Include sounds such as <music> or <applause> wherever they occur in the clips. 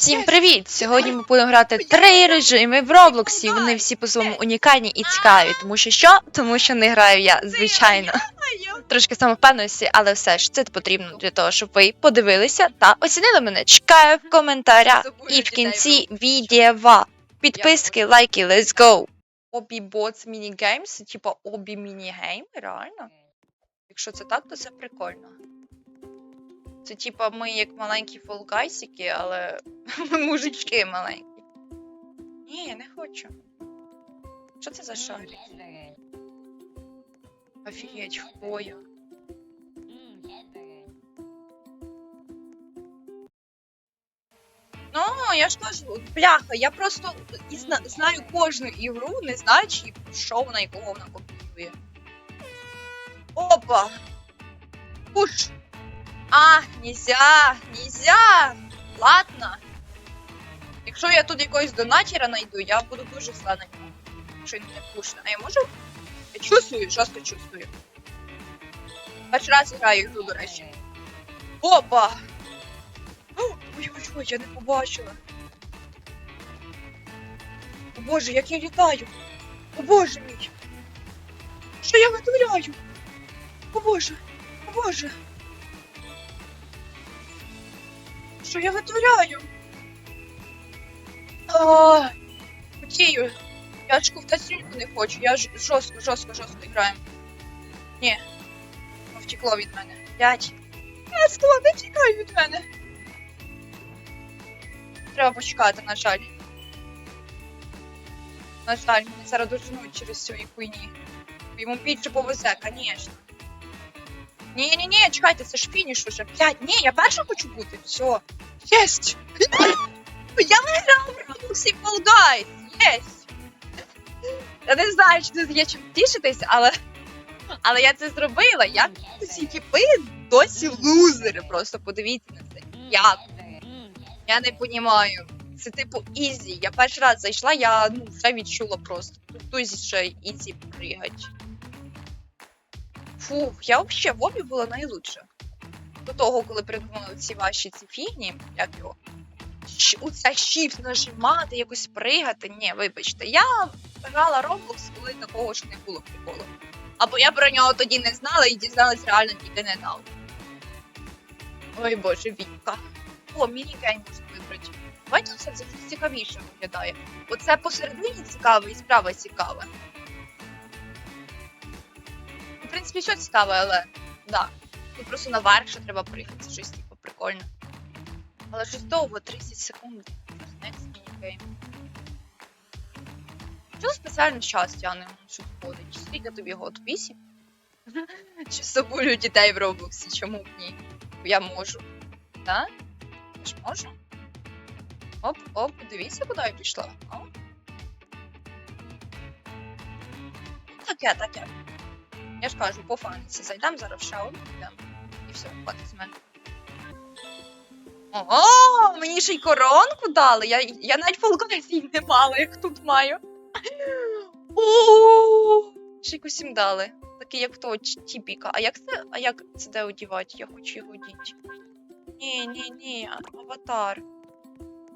Всім привіт! Сьогодні ми будемо грати три режими в Роблоксі. Вони всі по-своєму унікальні і цікаві. Тому що що? Тому що не граю я, звичайно. Трошки самовпевненості, але все ж це потрібно для того, щоб ви подивилися та оцінили мене. Чекаю в коментарях і в кінці відео. Підписки, лайки, let's go! Обі боц мінігеймс, типа обі мінігейми, реально? Якщо це так, то це прикольно. Це типа ми як маленькі фолгайсики, але <laughs> ми мужички маленькі. Ні, я не хочу. Що це за шарик? Офігеть, хвоя. Ну, я ж кажу, бляха, я просто і зна- знаю кожну ігру, не знаючи, що вона і кого вона копіює. Опа! Пуш! А, нельзя, нельзя! Ладно. Якщо я тут якогось донатера знайду, я буду дуже зла на нього. Якщо він не пушне. А я можу? Я чувствую, жорстко чувствую. Перший раз граю ігру, до речі. Опа! Ой-ой-ой, я не побачила. О боже, як я літаю! О боже мій! Що я витворяю? О боже! О боже! Що я витворяю? Потію. Я ж ковтати стільки не хочу. Я ж жорстко, жорстко, жорстко граю. Ні. Втекло від мене. П'ять. П'ятство, не тікай від мене. Треба почекати, на жаль. На жаль, мене зараз доженуть через цієї хуйні. Йому більше повезе, звісно. Ні, ні, ні, чекайте, це ж фініш уже. Блядь, ні, я перша хочу бути. Все. Єсть! Я виграв в Роблоксі Fall Guys! Єсть! Я не знаю, чи тут є чим тішитись, але. Але я це зробила. Як ці типи досі лузери. Просто подивіться на це. Як? Я не понімаю. Це типу ізі. Я перший раз зайшла, я ну, вже відчула просто. Тут ще ізі пригать. Фух, я взагалі в обі була найлучша. До того, коли придумали ці ваші ці фігні, як його. Щ- Оце shift нажимати, якось пригати. Ні, вибачте, я грала Roblox, коли такого ж не було приколу. Або я про нього тоді не знала і дізналась реально тільки недавно. Ой боже, Віка. О, міні-гейм можна вибрати. Бачите, це це цікавіше виглядає. Оце посередині цікаве і справа цікаве. В принципі, все цікаве, але да. Тут просто наверх ще треба приїхати, щось типу прикольно. Але щось довго, 30 секунд. Next minigame. Чого спеціально час тягне, що входить? Скільки тобі год? 8? <laughs> Чи собою дітей в Роблоксі? Чому б ні? Я можу. Так? Я ж можу? Оп, оп, дивіться, куди я пішла. О. Таке, таке. Я ж кажу, по фаниці. Зайдемо зараз в шау, підемо. І все, хватить з мене. Ого, мені ще й коронку дали. Я, я навіть полконців не мала, як тут маю. О, ще якось їм дали. Такий, як то тіпіка. А як це, а як це де одівати? Я хочу його одіти. Ні, ні, ні, аватар.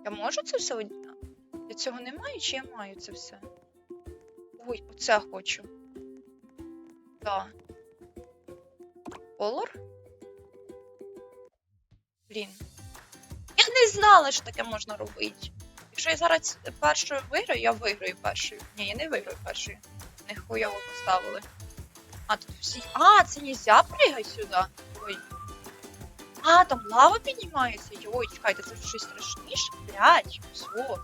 Я можу це все одіти? Я цього не маю, чи я маю це все? Ой, оце хочу. Так. Колор? Блін. Я не знала, що таке можна робити. Якщо я зараз першою виграю, я виграю першою. Ні, я не виграю першою. Хуйово поставили. А, тут всі. А, це нельзя пригати сюди. Ой. А, там лава піднімається. Ой, чекайте, це щось страшніше. Блять, все.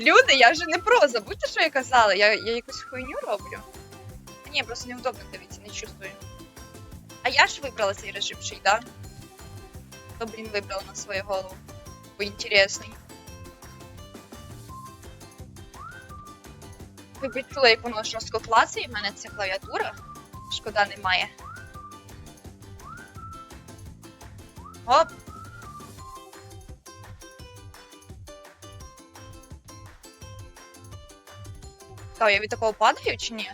Люди, я вже не про, забудьте, що я казала. Я, я якусь хуйню роблю. Ні, просто неудобно дивіться, не чувствую. А я ж вибрала цей режим ще да? Хто, блін, вибрала на свою голову? Бо інтересний. Ви відчули, як воно жорстко клацає, в мене це клавіатура. Шкода немає. Оп. Та, я від такого падаю чи ні?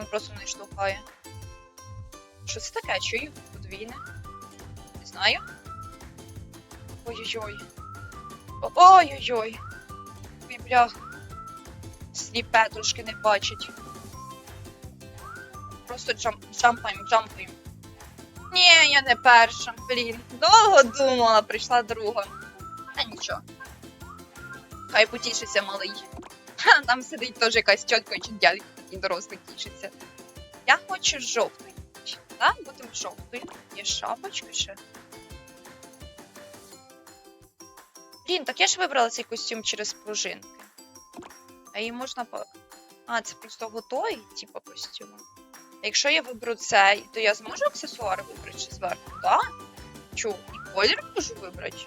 Воно просто не штовхає? Що це таке? Чую? Подвійне? Не знаю. Ой-ой-ой. Ой-ой-ой. Ой, блях. Сліпе трошки не бачить. Просто джамп, джампаємо, джампаємо. Ні, я не перша, блін. Довго думала, прийшла друга. Та нічого. Хай потішиться малий. Ха, там сидить теж якась тітка чи дядько такий дорослий тішиться. Я хочу жовтий. Так, будемо жовтий. Є шапочка ще. Блін, так я ж вибрала цей костюм через пружинки. А її можна по. А, це просто готовий, типу, костюм. А якщо я виберу цей, то я зможу аксесуари вибрати чи зверху, так? Чу, і колір можу вибрати?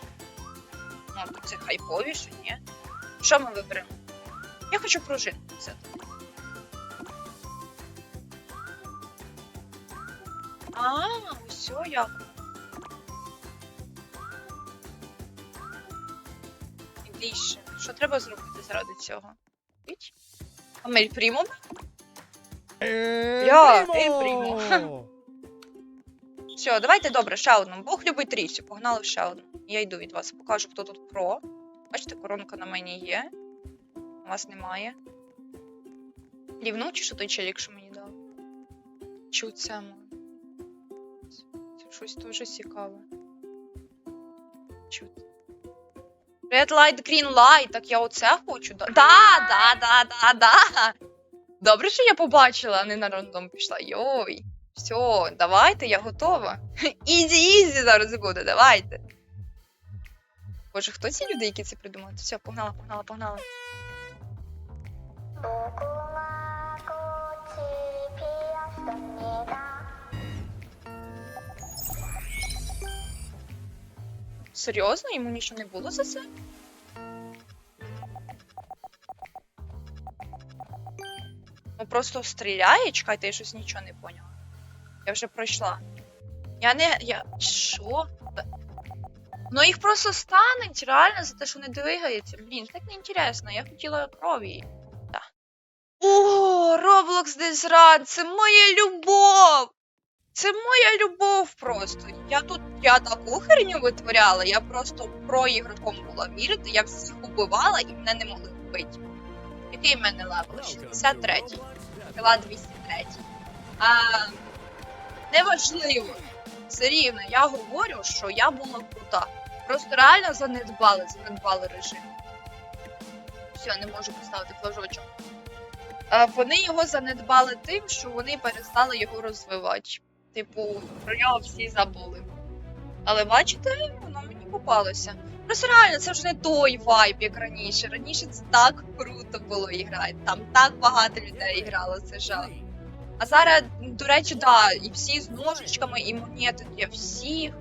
Ну, це хайповіше, ні? Що ми виберемо? Я хочу пружинку взяти. А, все як. Більше. Що треба зробити заради цього? А ми приймемо? Я, ей, приймо. Все, давайте добре, ще одну. Бог любить трійцю, погнали в ще одну. Я йду від вас, покажу, хто тут про. Бачите, коронка на мені є. У вас немає. Лівну чи що той челік, що мені дав? Може? Це щось дуже цікаве. Чути. Red light, green light, так я оце хочу. Да, да, да, да, да. Добре, що я побачила, а не на рандом пішла. Йой. Все, давайте, я готова. <laughs> Ізі, ізі зараз буде, давайте. Боже, хто ці люди, які це придумали? Все, погнала, погнала, погнала. Серйозно? Йому нічого не було за це? Ну просто стріляє, чекайте, я щось нічого не поняла. Я вже пройшла. Я не. Я. Що? Ну їх просто стануть реально за те, що не двигається. Блін, так не інтересно. Я хотіла крові. О, Days Run, це моя любов! Це моя любов просто. Я тут я таку херню витворяла, я просто про ігроком була вірити, я всіх убивала і мене не могли вбити. Який в мене левел? 63. Кила 203. А, неважливо. Все рівно, я говорю, що я була крута. Просто реально занедбали, занедбали режим. Все, не можу поставити флажочок. А, вони його занедбали тим, що вони перестали його розвивати. Типу, про нього всі забули. Але бачите, воно мені попалося. Просто реально, це вже не той вайб, як раніше. Раніше це так круто було грати. Там так багато людей грало, це жах. А зараз, до речі, да, і всі з ножичками, і монети для всіх.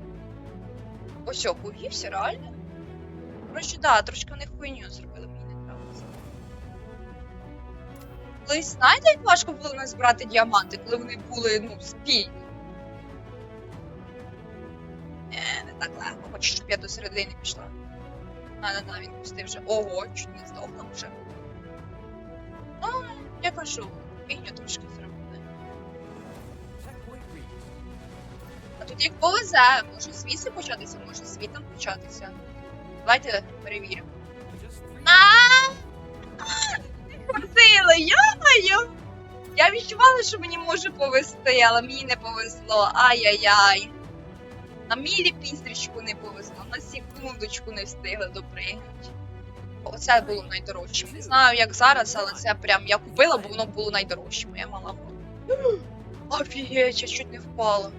Ось о, реально? Коротше, да, трошки вони хуйню зробили, мені не нравиться. Колись знаєте, як важко було нас брати діаманти, коли вони були, ну, спільні? Так легко, хоч щоб я до середини пішла. А, на, він пустив вже. Ого, чуть не здохла вже. Ну, я кажу, фігню трошки зробили. А тут як повезе, може звідси початися, може звітом початися. Давайте перевіримо. На! Крутили, йо-моє! Я відчувала, що мені може повезти, але мені не повезло. Ай-яй-яй. На мілі пістрічку не повезло, на секундочку не встигли допригнути. Оце було найдорожчим. Не знаю, як зараз, але це прям я купила, бо воно було найдорожчим. Я мала. <gasps> Офігеть, я чуть не впала.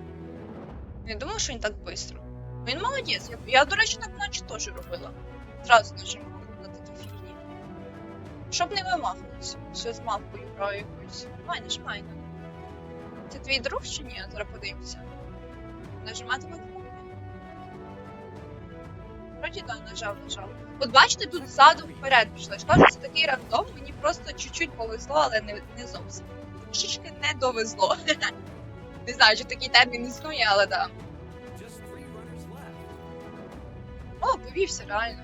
Не думала, що він так швидко. Він молодець. Я, я до речі, так наче теж робила. Зразу нажимала на такі фігні. Щоб не вимахнутися. Все з мавкою граю якусь. Давай, нажимай. Це твій друг чи ні? Зараз подивимося. Нажимати на Да, нажав, нажав. От бачите, тут ззаду вперед пішло. Я кажу, це такий рандом, мені просто чуть-чуть повезло, але не, не зовсім. Трішечки не довезло. <laughs> Не знаю, чи такий термін існує, але да. О, повівся, реально.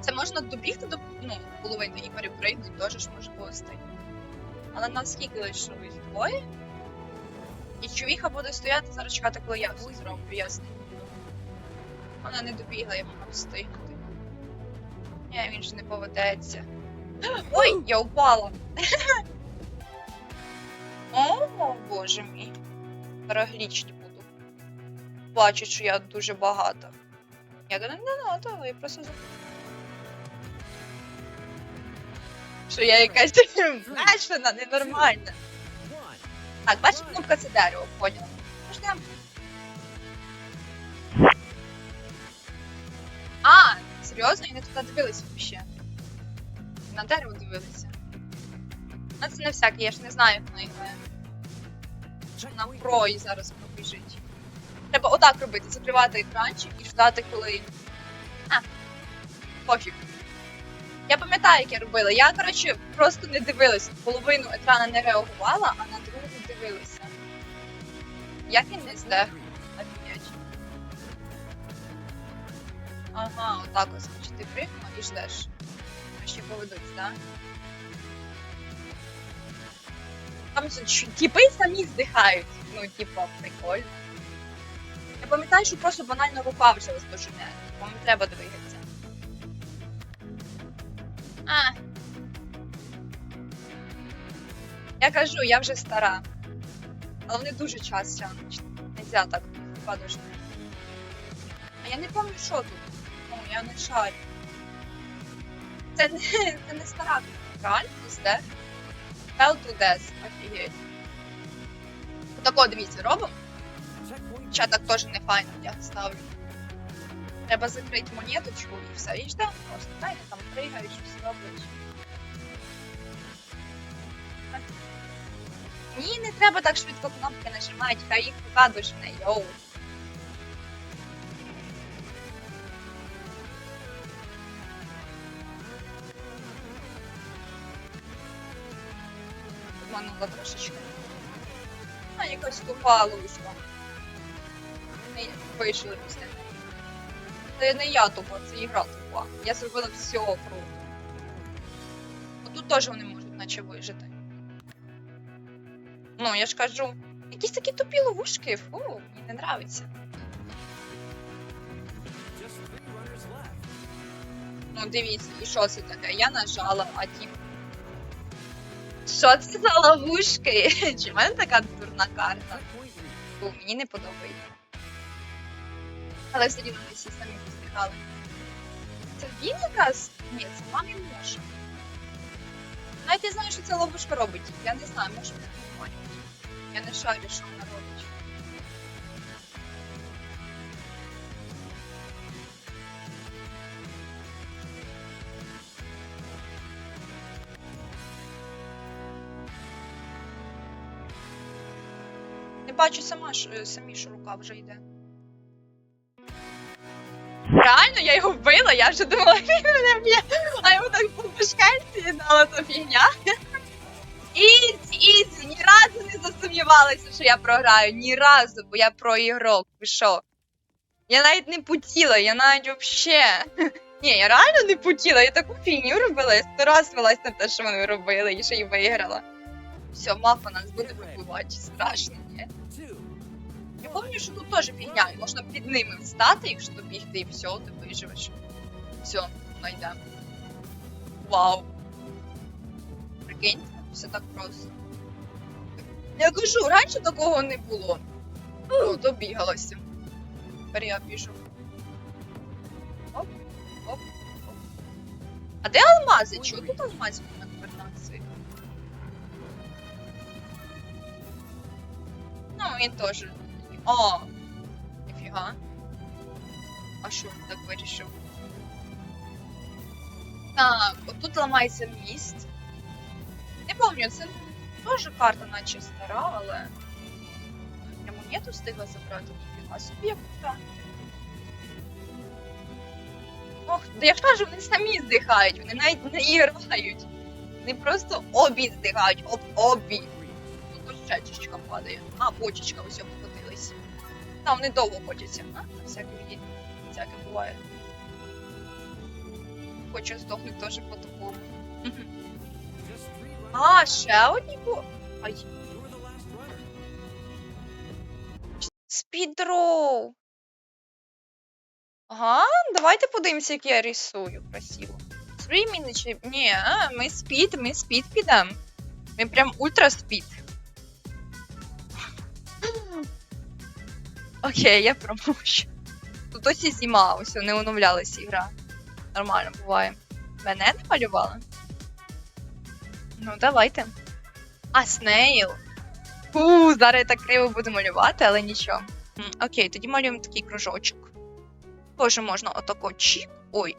Це можна добігти до ну, половини і перепригнути, теж ж може повести. Але наскільки лишилось двоє? І човіха буде стояти зараз чекати, коли я все зроблю, ясно. Вона не добігла, я могла встигнути. Ні, він же не поведеться. <gasps> Ой, я упала. <laughs> О, боже мій. Переглічні буду. Бачить, що я дуже багата. Я не надо, я просто за. Що я якась <laughs> бешена, ненормальна. Так, бачиш, кнопка це дерево, поняла. Серйозно, я не туди дивилася ще. На дерево дивилися. Ну це не всяке, я ж не знаю, як воно грає. На про і зараз пробіжить. Треба отак робити, закривати екранчик і ждати, коли. А, пофіг. Я пам'ятаю, як я робила. Я, коротше, просто не дивилася. Половину екрана не реагувала, а на другу дивилася. Як він не здех? Ага, отак ось значить, ти пригнула і ждеш. А ще поведуть, так? Там ж ч- тіпи самі здихають. Ну, типа, прикольно. Я пам'ятаю, що просто банально рука вже роздожене. Вам не треба двигатися. А. Я кажу, я вже стара. Але вони дуже час тягнуть. Нельзя так падушно. А я не пам'ятаю, що тут. Я не шарю. Це не, це не стара. Реально, де? Hell to death. Офігеть. Отако, дивіться, робимо. Ча так теж не файно я ставлю. Треба закрити монеточку і все. І ждемо просто. Та, там пригають, щось роблять. Ні, не треба так швидко кнопки нажимати, хай їх покадуєш не йоу. Обманула трошечки. А, якась тупа лужка. Не вийшли після неї. Це не я тупа, це ігра тупа. Я зробила все круто. Отут теж вони можуть наче вижити. Ну, я ж кажу, якісь такі тупі ловушки, фу, мені не нравиться. Ну, дивіться, і що це таке? Я нажала, а тіп. Що це за ловушки? <laughs> Чи в мене така дурна карта? Бо мені не подобається. Але все рівно ми всі самі посміхали. Це він якраз? Ні, це мамі може. Навіть я знаю, що ця ловушка робить. Я не знаю, може не. Я не шарю, що вона робить. Бачу сама, що, е, самі, що рука вже йде. Реально, я його вбила, я вже думала, <laughs> він мене б'є, а йому так по башкальці дала та фігня. Ізі, ізі, ні разу не засумнівалася, що я програю, ні разу, бо я про ігрок, ви що? Я навіть не путіла, я навіть вообще. <laughs> Ні, я реально не путіла, я таку фігню робила, я сто раз велась на те, що вони робили, і ще й виграла. Все, мапа нас буде вибивати, страшно, Я що тут теж фігня, і можна під ними встати, якщо добігти, і все, ти виживеш. Все, знайдемо. Вау. Прикинь, все так просто. Я кажу, раніше такого не було. О, добігалася. Тепер я біжу. Оп, оп, оп. А де алмази? Чого тут алмазів на координації? Ну, він теж. О! Ніфіга. А що він так вирішив? Так, отут ламається міст. Не пам'ятаю, це теж карта наче стара, але. Я монету встигла забрати, ніфіга собі як. Ох, да я ж кажу, вони самі здихають, вони навіть не грають. Вони просто обі здихають, об обі. Тут ось чечечка падає. А, бочечка ось. Та вони довго хочеться, а? Всяке віді. Всяке буває. Хочу здохнути теж по такому. А, ще одні бо. Ай. Спідроу. Ага, давайте подивимося, як я рисую красиво. Фріміни чи. Ні, а, ми спід, ми спід підемо. Ми прям ультра спід. Окей, я промовчу. Тут ось і ось не оновлялася ігра. Нормально буває. Мене не малювали? Ну, давайте. А, Снейл. Фу, зараз я так криво буду малювати, але нічого. Окей, тоді малюємо такий кружочок. Тоже можна отако чік. Ой,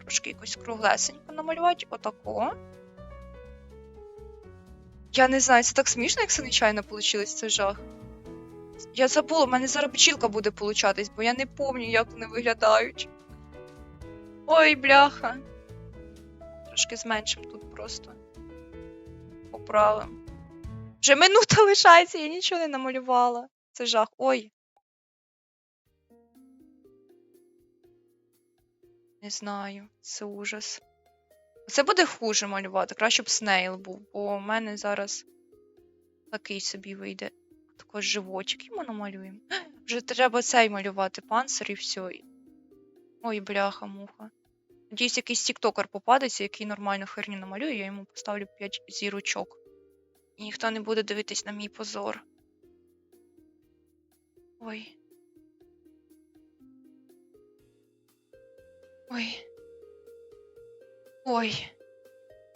трошки якось круглесенько намалювати. Отако. Я не знаю, це так смішно, як це нечайно вийшло, це жах. Я забула, в мене зараз печілка буде получатись, бо я не пам'ятаю, як вони виглядають. Ой, бляха. Трошки зменшим тут просто. Поправим. Вже минута лишається, я нічого не намалювала. Це жах. Ой. Не знаю, це ужас. Це буде хуже малювати. Краще б Снейл був, бо у мене зараз такий собі вийде. Також живочок йому намалюємо. <gasps> Вже треба цей малювати панцир і все. Ой, бляха, муха. Надіюсь, якийсь тіктокер попадеться, який нормально херню намалює, я йому поставлю 5 зірочок. І ніхто не буде дивитись на мій позор. Ой. Ой. Ой.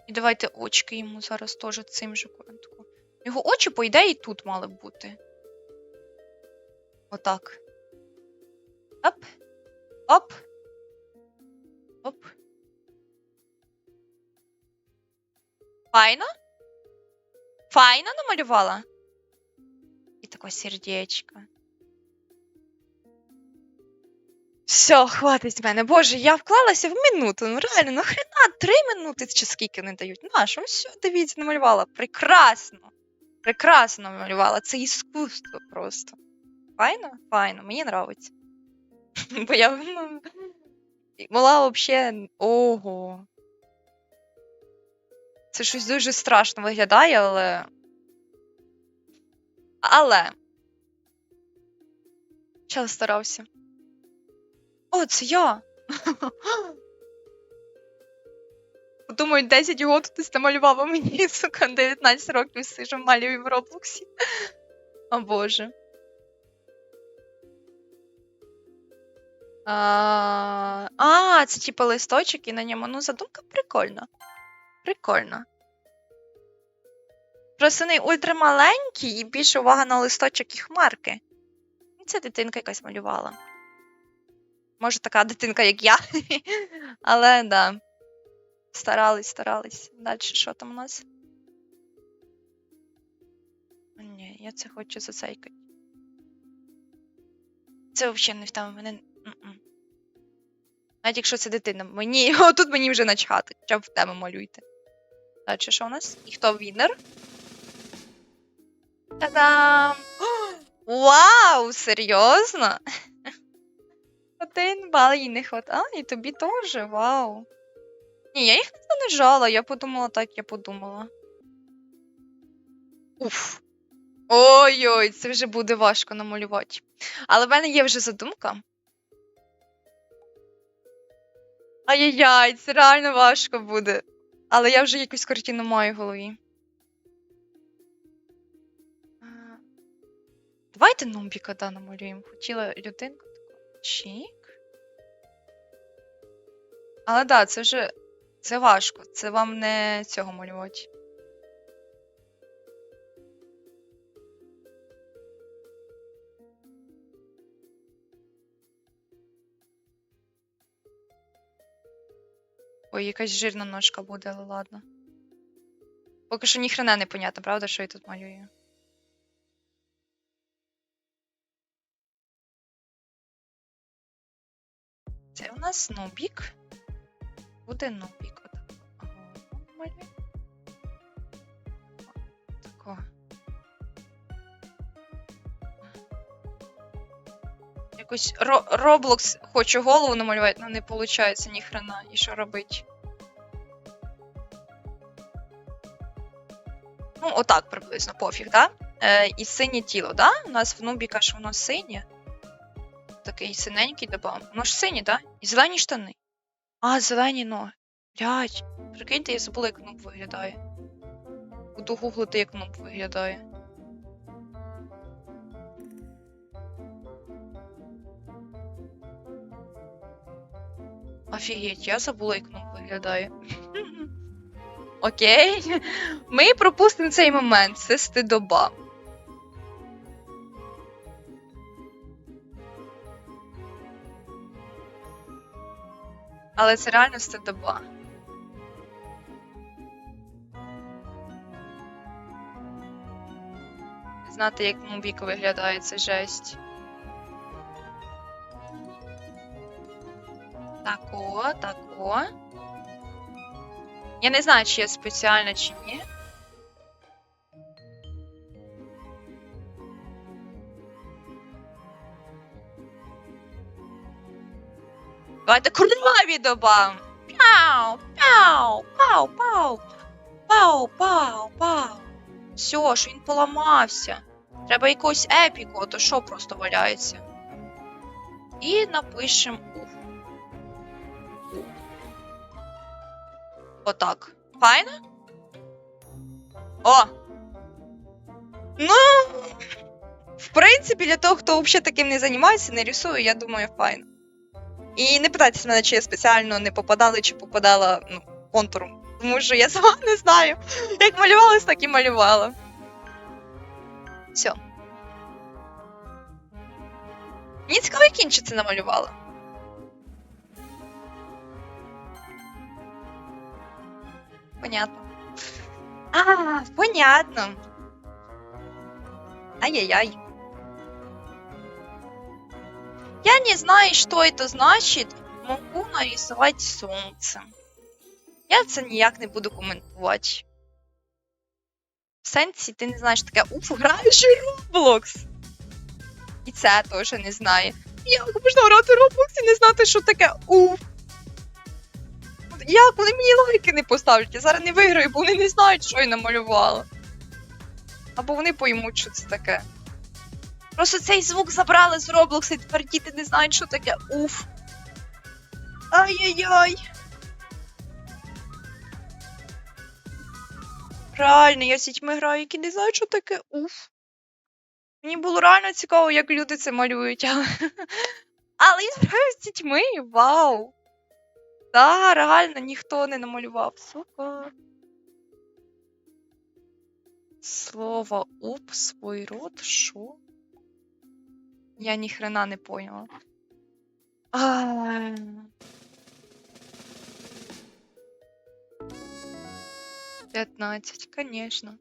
І давайте очки йому зараз теж цим же коротко. Його очі, по ідеї, тут мали б бути. Отак. Оп. Оп. Оп. Файно? Файно намалювала? І таке сердечко. Все, хватить з мене. Боже, я вклалася в минуту. Ну реально, нахрена три минути чи скільки не дають? На що все, дивіться, намалювала. Прекрасно. Прекрасно намалювала. Це іскусство просто. Файно? Файно, мені нравиться. <laughs> Бо я ну, була взагалі. Ого. Це щось дуже страшно виглядає, але. Але. Чел старався. О, це я. <laughs> Думаю, 10 років ти намалювала мені, сука, 19 років сижу малюю в Роблоксі. О боже. А, це типу листочок і на ньому. Ну, задумка прикольна. Прикольно. Просто не ультрамаленький і більше увага на листочок і хмарки. І це дитинка якась малювала. Може, така дитинка, як я. <laughs> Але да. Старались, старались. Далі що там у нас? Ні, я це хочу зацейкати. Це взагалі не тему мене. Навіть якщо це дитина, мені. <laughs> Тут мені вже начхати. Хоча б в тему малюйте. Далі що у нас? І хто вінер? Та-дам! <gasps> Вау! Серйозно? <laughs> Один бал їй не хватає, і тобі теж, вау. Ні, я їх не занижала, я подумала так, я подумала. Уф. Ой-ой, це вже буде важко намалювати. Але в мене є вже задумка. Ай-яй-яй, це реально важко буде. Але я вже якусь картину маю в голові. Давайте Нумбіка да, намалюємо. Хотіла людинку таку. Чік. Але да, це вже. Це важко. Це вам не цього малювати. Ой, якась жирна ножка буде, але ладно. Поки що ніхрена не понятно, правда, що я тут малюю. Це у нас нубік. Буде нубік. Отак. Ага, малюю. Якось Ро- Roblox хочу голову намалювати, але не виходить ніхрена. І що робить? Ну, отак приблизно, пофіг, да? Е, і синє тіло, да? У нас в нубіка ж воно синє. Такий синенький добав. Воно ж синє, да? І зелені штани. А, зелені ноги. Блять, прикиньте, я забула, як нуб виглядає. Буду гуглити, як нуб виглядає. Офігеть, я забула, як нуб виглядає. <laughs> Окей. Ми пропустимо цей момент. Це стидоба. Але це реально стидоба. Знати, як Мубік виглядає, це жесть. Тако, тако. Я не знаю, чи я спеціально, чи ні. Давайте кроваві добавим. Пяу, пяу, пау, пау. Пау, пау, пау. Все, що він поламався. Треба якогось епіку, а то що просто валяється. І напишем Отак. Файно? О! Ну, в принципі, для того, хто взагалі таким не займається, не рисує, я думаю, файно. І не питайтесь мене, чи я спеціально не попадала, чи попадала ну, контуром. Тому що я <laughs> сама не знаю. Як малювалась, так і малювала. Все. Мені цікаво, як інші це намалювала. Понятно. А, понятно. Ай-яй-яй. Я не знаю, что это значит. Могу нарисовать солнце. Я це ніяк не буду коментувати. В сенсі, ти не знаєш таке уф, граєш у Roblox. І це теж не знає. Як можна грати Roblox і не знати, що таке уф? Як вони мені лайки не поставлять? Я зараз не виграю, бо вони не знають, що я намалювала. Або вони поймуть, що це таке. Просто цей звук забрали з Roblox, і тепер діти не знають, що таке уф. Ай-яй-яй. Реально, я з дітьми граю, які не знають, що таке уф. Мені було реально цікаво, як люди це малюють, але. <laughs> Я граю з дітьми, вау! Та, реально ніхто не намалював. Супер. Слово уп, свой рот, шо? Я ні хрена не поняла. А. П'ятнадцять, конечно.